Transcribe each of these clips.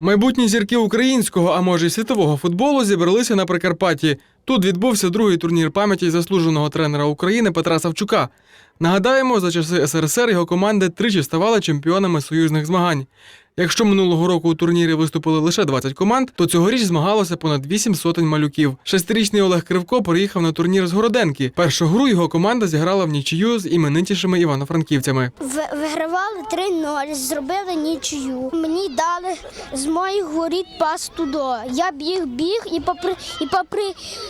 Майбутні зірки українського, а може й світового футболу зібралися на Прикарпатті. Тут відбувся другий турнір пам'яті заслуженого тренера України Петра Савчука. Нагадаємо, за часи СРСР його команди тричі ставали чемпіонами союзних змагань. Якщо минулого року у турнірі виступили лише 20 команд, то цьогоріч змагалося понад 8 сотень малюків. Шестирічний Олег Кривко приїхав на турнір з Городенки. Першу гру його команда зіграла в нічию з іменитішими івано-франківцями. Вигравали 3-0, зробили нічию. Мені дали з моїх воріт пас туди. Я біг, біг і попри, і попри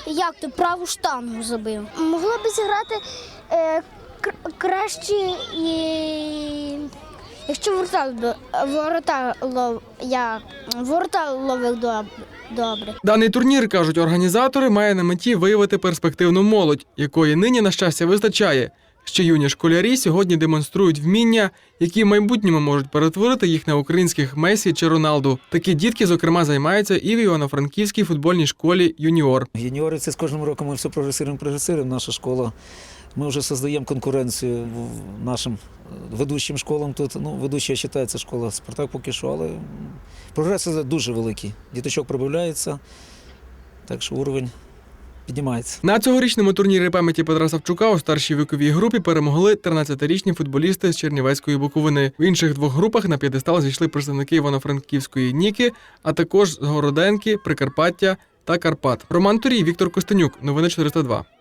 як то праву штангу забив. Могло б зіграти е, кр- краще і. Якщо ворота, ворота, лов, я, ворота ловив доб- добре. Даний турнір, кажуть організатори, має на меті виявити перспективну молодь, якої нині, на щастя, вистачає. Ще юні школярі сьогодні демонструють вміння, які в майбутньому можуть перетворити їх на українських Месі чи Роналду. Такі дітки, зокрема, займаються і в Івано-Франківській футбольній школі Юніор. Юніори це з кожним роком ми все прогресуємо, прогресуємо. Наша школа. Ми вже создаємо конкуренцію нашим е, ведучим школам тут. Ну, ведуча, я вважаю, школа Спартак поки що, але прогрес дуже великий. Діточок прибавляється, так що уровень піднімається. На цьогорічному турнірі пам'яті Петра Савчука у старшій віковій групі перемогли 13-річні футболісти з Чернівецької Буковини. В інших двох групах на п'єдестал зійшли представники Івано-Франківської Ніки, а також з Городенки, Прикарпаття та Карпат. Роман Турій, Віктор Костенюк. Новини 402.